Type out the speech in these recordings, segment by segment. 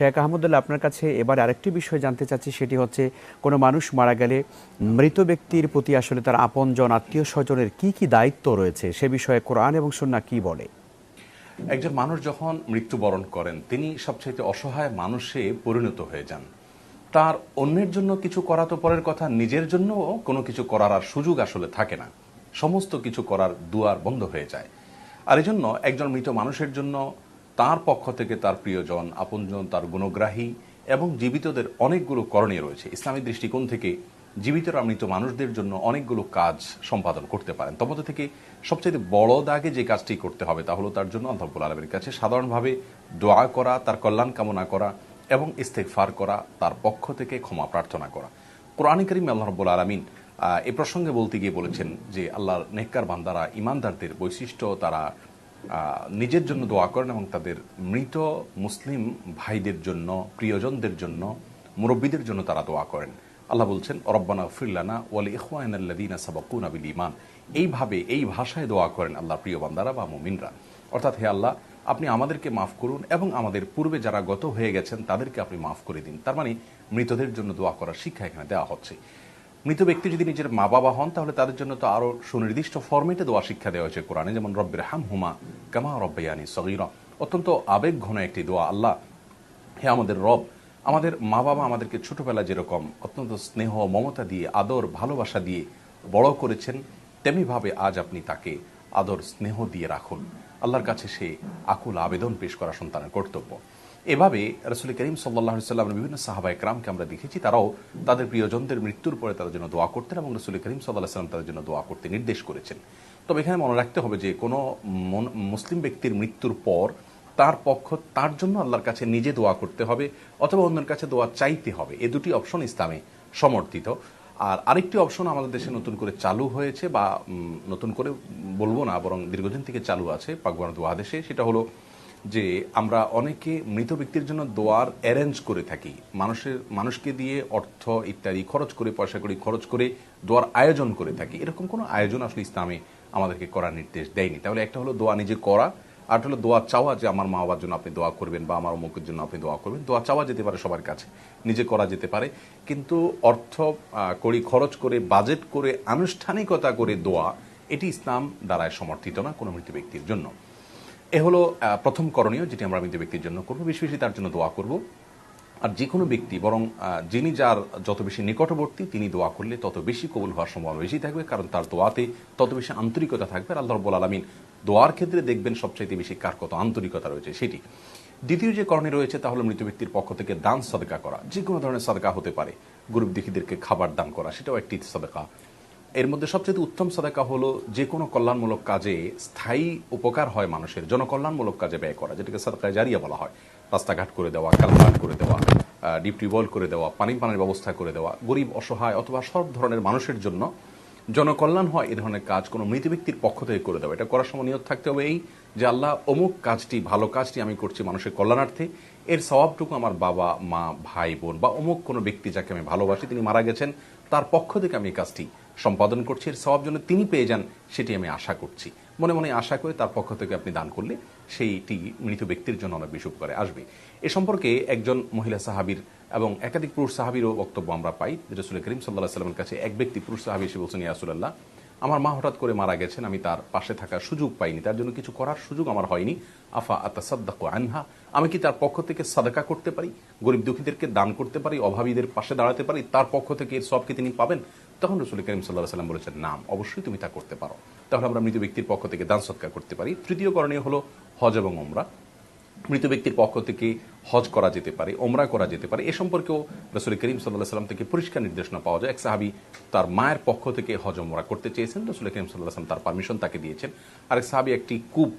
শেখ আহমদুল্লাহ, আপনার কাছে এবার আরেকটি বিষয় জানতে চাচ্ছি, সেটি হচ্ছে কোনো মানুষ মারা গেলে মৃত ব্যক্তির প্রতি আসলে তার আপনজন, আত্মীয় স্বজনের কি কি দায়িত্ব রয়েছে? সে বিষয়ে কোরআন এবং সুন্নাহ কি বলে? একজন মানুষ যখন মৃত্যুবরণ করেন, তিনি সবচাইতে অসহায় মানুষে পরিণত হয়ে যান। তার অন্যের জন্য কিছু করা তো পরের কথা, নিজের জন্য কোনো কিছু করার আর সুযোগ আসলে থাকে না। সমস্ত কিছু করার দুয়ার বন্ধ হয়ে যায়। আর এই জন্য একজন মৃত মানুষের জন্য তার পক্ষ থেকে তার প্রিয়জন, আপনজন, তার গুণগ্রাহী এবং জীবিতদের অনেকগুলো করণীয় রয়েছে। ইসলামী দৃষ্টিকোণ থেকে জীবিতরা মৃত মানুষদের জন্য অনেকগুলো কাজ সম্পাদন করতে পারেন। তমধ্যে থেকে সবচেয়ে বড় দাগে যে কাজটি করতে হবে তা হলো তার জন্য আল্লাহুল আলমের কাছে সাধারণভাবে দোয়া করা, তার কল্যাণ কামনা করা এবং ইস্তেকফার করা, তার পক্ষ থেকে ক্ষমা প্রার্থনা করা। কোরআন করিম আল্লাহ আলমিন এ প্রসঙ্গে বলতে গিয়ে বলেছেন যে আল্লাহর নেককার বান্দারা, ইমানদারদের বৈশিষ্ট্য তারা নিজের জন্য দোয়া করেন এবং তাদের মৃত মুসলিম ভাইদের জন্য, প্রিয়জনদের জন্য, মুরব্বীদের জন্য তারা দোয়া করেন। আল্লাহ বলছেন, রব্বানা ফিল্লানা ওয়ালি ইখওয়ানাল্লাযীনা সাবাকুনা বিল ঈমান। এইভাবে, এই ভাষায় দোয়া করেন আল্লাহ প্রিয় বান্দারা বা মুমিনরা। অর্থাৎ হে আল্লাহ, আপনি আমাদেরকে মাফ করুন এবং আমাদের পূর্বে যারা গত হয়ে গেছেন তাদেরকে আপনি মাফ করে দিন। তার মানে মৃতদের জন্য দোয়া করার শিক্ষা এখানে দেওয়া হচ্ছে। মৃত ব্যক্তি যদি নিজের মা বাবা হন, তাহলে তাদের জন্য তো আরও সুনির্দিষ্ট ফর্মেটে দোয়া শিক্ষা দেওয়া হয়েছে কোরআনে, যেমন, রব্বের হাম হুমা কামা রব্বায়ানি সগীরা। অত্যন্ত আবেগ ঘন একটি দোয়া, আল্লাহ, হে আমাদের রব, আমাদের মা বাবা আমাদেরকে ছোটবেলা যেরকম অত্যন্ত স্নেহ, মমতা দিয়ে, আদর, ভালোবাসা দিয়ে বড় করেছেন, তেমনিভাবে আজ আপনি তাকে আদর, স্নেহ দিয়ে রাখুন। আল্লাহর কাছে সে আকুল আবেদন পেশ করা সন্তানের কর্তব্য। এভাবে রসুল করিম সাল্লাহ সাল্লামের বিভিন্ন সাহাবা একরামকে আমরা দেখেছি, তারাও তাদের প্রিয়জনদের মৃত্যুর পরে তাদের জন্য দোয়া করতেন এবং রসুল করিম সাল্লাহ সাল্লাম তাদের জন্য দোয়া করতে নির্দেশ করেছেন। তবে এখানে মনে রাখতে হবে যে, কোনো মুসলিম ব্যক্তির মৃত্যুর পর তার পক্ষ, তার জন্য আল্লাহর কাছে নিজে দোয়া করতে হবে অথবা অন্যের কাছে দোয়া চাইতে হবে। এ দুটি অপশন ইসলামে সমর্থিত। আর আরেকটি অপশন আমাদের দেশে নতুন করে চালু হয়েছে বা নতুন করে বলব না, বরং দীর্ঘদিন থেকে চালু আছে পাকবান দোয়া দেশে সেটা হলো যে আমরা অনেকে মৃত ব্যক্তির জন্য দোয়ার অ্যারেঞ্জ করে থাকি। মানুষের, মানুষকে দিয়ে অর্থ ইত্যাদি খরচ করে, পয়সা করি, খরচ করে দোয়ার আয়োজন করে থাকি। এরকম কোনো আয়োজন আসলে ইসলামে আমাদেরকে করার নির্দেশ দেয়নি। তাহলে একটা হলো দোয়া নিজে করা, আর হলো দোয়া চাওয়া যে আমার মা বাবার জন্য আপনি দোয়া করবেন বা আমার অমুকের জন্য আপনি দোয়া করবেন। দোয়া চাওয়া যেতে পারে সবার কাছে, নিজে করা যেতে পারে। কিন্তু অর্থ করি, খরচ করে বাজেট করে, আনুষ্ঠানিকতা করে দোয়া, এটি ইসলাম দ্বারায় সমর্থিত না কোনো মৃত ব্যক্তির জন্য। এ হলো প্রথম করণীয় যেটি আমরা মৃত ব্যক্তির জন্য করব। বেশি বেশি তার জন্য দোয়া করব। আর যে কোনো ব্যক্তি, বরং যিনি যার যত বেশি নিকটবর্তী, তিনি দোয়া করলে তত বেশি কবুল হওয়ার সম্ভাবনা বেশি থাকবে, কারণ তার দোয়াতে তত বেশি আন্তরিকতা থাকবে। আর আল্লাহ রব্বুল আলমিন দোয়ার ক্ষেত্রে দেখবেন সবচাইতে বেশি কার কত আন্তরিকতা রয়েছে সেটি। দ্বিতীয় যে করণীয় রয়েছে, তা হলো মৃত ব্যক্তির পক্ষ থেকে দান সদকা করা। যে কোনো ধরনের সদকা হতে পারে। গরিব দুঃখীদেরকে খাবার দান করা, সেটাও একটি সদকা। এর মধ্যে সবচেয়ে উত্তম সাদাকা হলো যে কোনো কল্যাণমূলক কাজে স্থায়ী উপকার হয় মানুষের, জনকল্যাণমূলক কাজে ব্যয় করা, যেটাকে সাদাকায় জারিয়া বলা হয়। রাস্তাঘাট করে দেওয়া কালভার্ট করে দেওয়া ডিপ টিউবওয়েল করে দেওয়া পানি পানির ব্যবস্থা করে দেওয়া, গরিব, অসহায় অথবা সব ধরনের মানুষের জন্য জনকল্যাণ হয় এ ধরনের কাজ কোনো মৃত ব্যক্তির পক্ষ থেকে করে দেওয়া। এটা করার সময় নিয়ত থাকতে হবে এই যে আল্লাহ, অমুক কাজটি ভালো কাজটি আমি করছি মানুষের কল্যাণার্থে এর স্বভাবটুকু আমার বাবা, মা, ভাই, বোন বা অমুক কোনো ব্যক্তি যাকে আমি ভালোবাসি তিনি মারা গেছেন, তার পক্ষ থেকে আমি এই কাজটি সম্পাদন করছি। এর স্বভাব জন্য তিনি পেয়ে যান, সেটি আমি আশা করছি। মনে মনে আশা করে তার পক্ষ থেকে আপনি দান করলে সেইটি মৃত ব্যক্তির জন্য অনেক বেশি উপকারে আসবে। এ সম্পর্কে একজন মহিলা সাহাবীর এবং একাধিক পুরুষ সাহাবিরও বক্তব্য আমরা পাই। রসুল করিম সাল্লাহ সাল্লামের কাছে এক ব্যক্তি পুরুষ সাহাবি এসে বলছেন ইয়াসুল্লাহ আমার মা হঠাৎ করে মারা গেছেন, আমি তার পাশে থাকার সুযোগ পাইনি। তার জন্য কিছু করার সুযোগ আমার হয়নি। আফা আতা সাদ্দাকু আনহা, আমি কি তার পক্ষ থেকে সাদাকা করতে পারি? গরিব দুঃখীদেরকে দান করতে পারি? অভাবীদের পাশে দাঁড়াতে পারি? তার পক্ষ থেকে এর সবকে তিনি পাবেন? তখন রসুল করিম সাল্লাহ সাল্লাম বলেছেন, নাম, অবশ্যই তুমি তা করতে পারো। তাহলে আমরা মৃত ব্যক্তির পক্ষ থেকে দান সৎকার করতে পারি। তৃতীয় করণীয় হলো হজ এবং ওমরা মৃত ব্যক্তির পক্ষ থেকে হজ করা যেতে পারে, ওমরা করা যেতে পারে। এ সম্পর্কেও রসুল করিম সাল্লাহ সাল্লাম থেকে পরিষ্কার নির্দেশনা পাওয়া যায়। এক সাহাবি তার মায়ের পক্ষ থেকে হজ ওমরা করতে চেয়েছেন। রসুল করিম সাল্লাহ সাল্লাম তার পারমিশন তাকে দিয়েছেন। আরেক সাহাবি একটি কূপ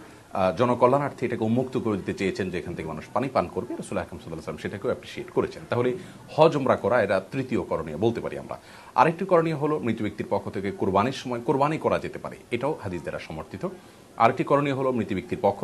জনকল্যাণার্থে এটাকে উন্মুক্ত করে দিতে চেয়েছেন, যেখান থেকে মানুষ পানি পান করবে। রসুল হাকিম সাল্লাহ সাল্লাম সেটাকেও অ্যাপ্রিসিয়েট করেছেন। তাহলে হজ ওমরা করা এরা তৃতীয় করণীয় বলতে পারি আমরা। আরেকটি করণীয় হলো মৃত ব্যক্তির পক্ষ থেকে কোরবানির সময় কোরবানি করা যেতে পারে। এটাও হাদিস দ্বারা সমর্থিত। আরেকটি করণীয় হলো মৃত ব্যক্তির পক্ষ